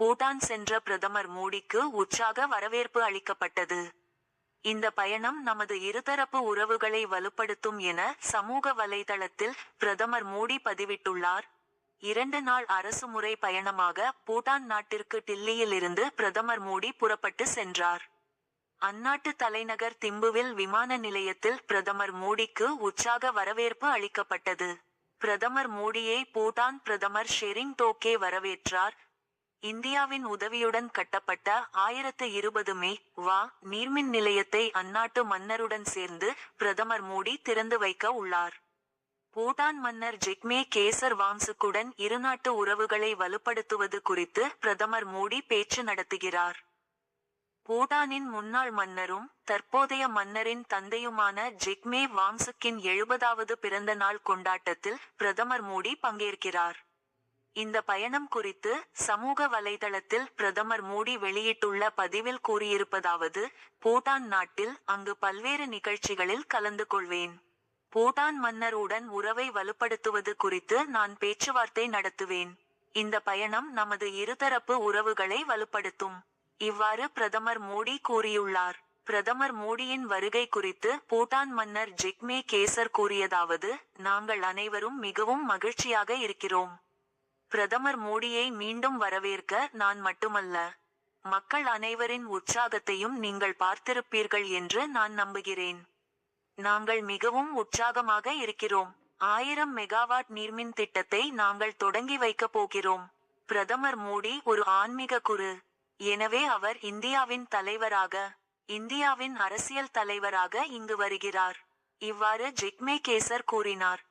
பூட்டான் சென்ற பிரதமர் மோடிக்கு உற்சாக வரவேற்பு அளிக்கப்பட்டது. இந்த பயணம் நமது இருதரப்பு உறவுகளை வலுப்படுத்தும் என சமூக வலைதளத்தில் பிரதமர் மோடி பதிவிட்டுள்ளார். இரண்டு நாள் அரசுமுறை பயணமாக பூட்டான் நாட்டிற்கு டில்லியில் இருந்து பிரதமர் மோடி புறப்பட்டு சென்றார். அந்நாட்டு தலைநகர் திம்புவில் விமான நிலையத்தில் பிரதமர் மோடிக்கு உற்சாக வரவேற்பு அளிக்கப்பட்டது. பிரதமர் மோடியை பூட்டான் பிரதமர் ஷெரிங் டோக்கே வரவேற்றார். இந்தியாவின் உதவியுடன் கட்டப்பட்ட ஆயிரத்து இருபது மே வா நீர்மின் நிலையத்தை அந்நாட்டு மன்னருடன் சேர்ந்து பிரதமர் மோடி திறந்து வைக்க உள்ளார். பூட்டான் மன்னர் ஜிக்மே கேசர் வாம்சுக்குடன் இருநாட்டு உறவுகளை வலுப்படுத்துவது குறித்து பிரதமர் மோடி பேச்சு நடத்துகிறார். பூட்டானின் முன்னாள் மன்னரும் தற்போதைய மன்னரின் தந்தையுமான ஜிக்மே வாம்சுக்கின் எழுபதாவது பிறந்த நாள் கொண்டாட்டத்தில் பிரதமர் மோடி பங்கேற்கிறார். இந்த பயணம் குறித்து சமூக வலைதளத்தில் பிரதமர் மோடி வெளியிட்டுள்ள பதிவில் கூறியிருப்பதாவது பூட்டான் நாட்டில் அங்கு பல்வேறு நிகழ்ச்சிகளில் கலந்து கொள்வேன். பூட்டான் மன்னருடன் உறவை வலுப்படுத்துவது குறித்து நான் பேச்சுவார்த்தை நடத்துவேன். இந்த பயணம் நமது இருதரப்பு உறவுகளை வலுப்படுத்தும். இவ்வாறு பிரதமர் மோடி கூறியுள்ளார். பிரதமர் மோடியின் வருகை குறித்து பூட்டான் மன்னர் ஜிக்மே கேசர் கூறியதாவது நாங்கள் அனைவரும் மிகவும் மகிழ்ச்சியாக இருக்கிறோம். பிரதமர் மோடியை மீண்டும் வரவேற்க நான் மட்டுமல்ல. மக்கள் அனைவரின் உற்சாகத்தையும் நீங்கள் பார்த்திருப்பீர்கள் என்று நான் நம்புகிறேன். நாங்கள் மிகவும் உற்சாகமாக இருக்கிறோம். ஆயிரம் மெகாவாட் நீர்மின் திட்டத்தை நாங்கள் தொடங்கி வைக்கப் போகிறோம். பிரதமர் மோடி ஒரு ஆன்மீக குரு. எனவே அவர் இந்தியாவின் தலைவராக இந்தியாவின் அரசியல் தலைவராக இங்கு வருகிறார். இவ்வாறு ஜிக்மே கேசர் கூறினார்.